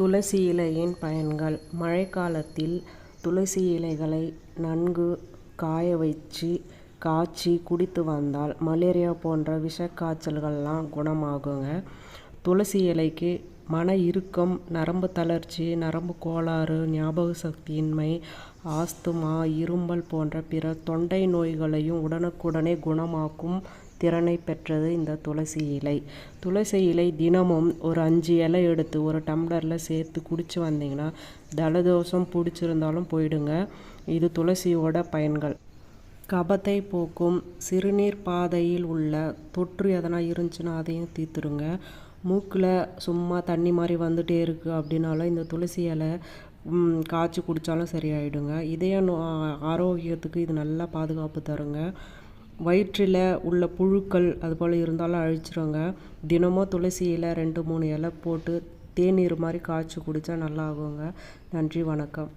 துளசி இலையின் பயன்கள். மழைக்காலத்தில் துளசி இலைகளை நன்கு காய வச்சு காய்ச்சி குடித்து வந்தால் மலேரியா போன்ற விஷக்காய்ச்சல்கள்லாம் குணமாகுங்க. துளசி இலைக்கு மன இறுக்கம் நரம்பு தளர்ச்சி நரம்பு கோளாறு ஞாபக சக்தியின்மை ஆஸ்துமா இருமல் போன்ற பிற தொண்டை நோய்களையும் உடனுக்குடனே குணமாக்கும் திறனை பெற்றது இந்த துளசி இலை. துளசி இலை தினமும் ஒரு அஞ்சு இலை எடுத்து ஒரு டம்ளரில் சேர்த்து குடிச்சு வந்தீங்கன்னா ஜலதோஷம் பிடிச்சிருந்தாலும் போயிடுங்க. இது துளசியோட பயன்கள். கபத்தை போக்கும் சிறுநீர் பாதையில் உள்ள தொற்று எதனா இருந்துச்சுன்னா அதையும் தீர்த்துருங்க மூக்கில் சும்மா தண்ணி மாதிரி வந்துகிட்டே இருக்குது அப்படின்னாலும் இந்த துளசி இலை காய்ச்சி குடித்தாலும் சரியாயிடுங்க. இதய ஆரோக்கியத்துக்கு இது நல்லா பாதுகாப்பு தருங்க. வயிற்றில் உள்ள புழுக்கள் அதுபோல் இருந்தாலும் அழிச்சிருங்க தினமும் துளசி இலை ரெண்டு மூணு இலை போட்டு தேநீர் மாதிரி காய்ச்சி குடித்தா நல்லா ஆகுங்க. நன்றி வணக்கம்.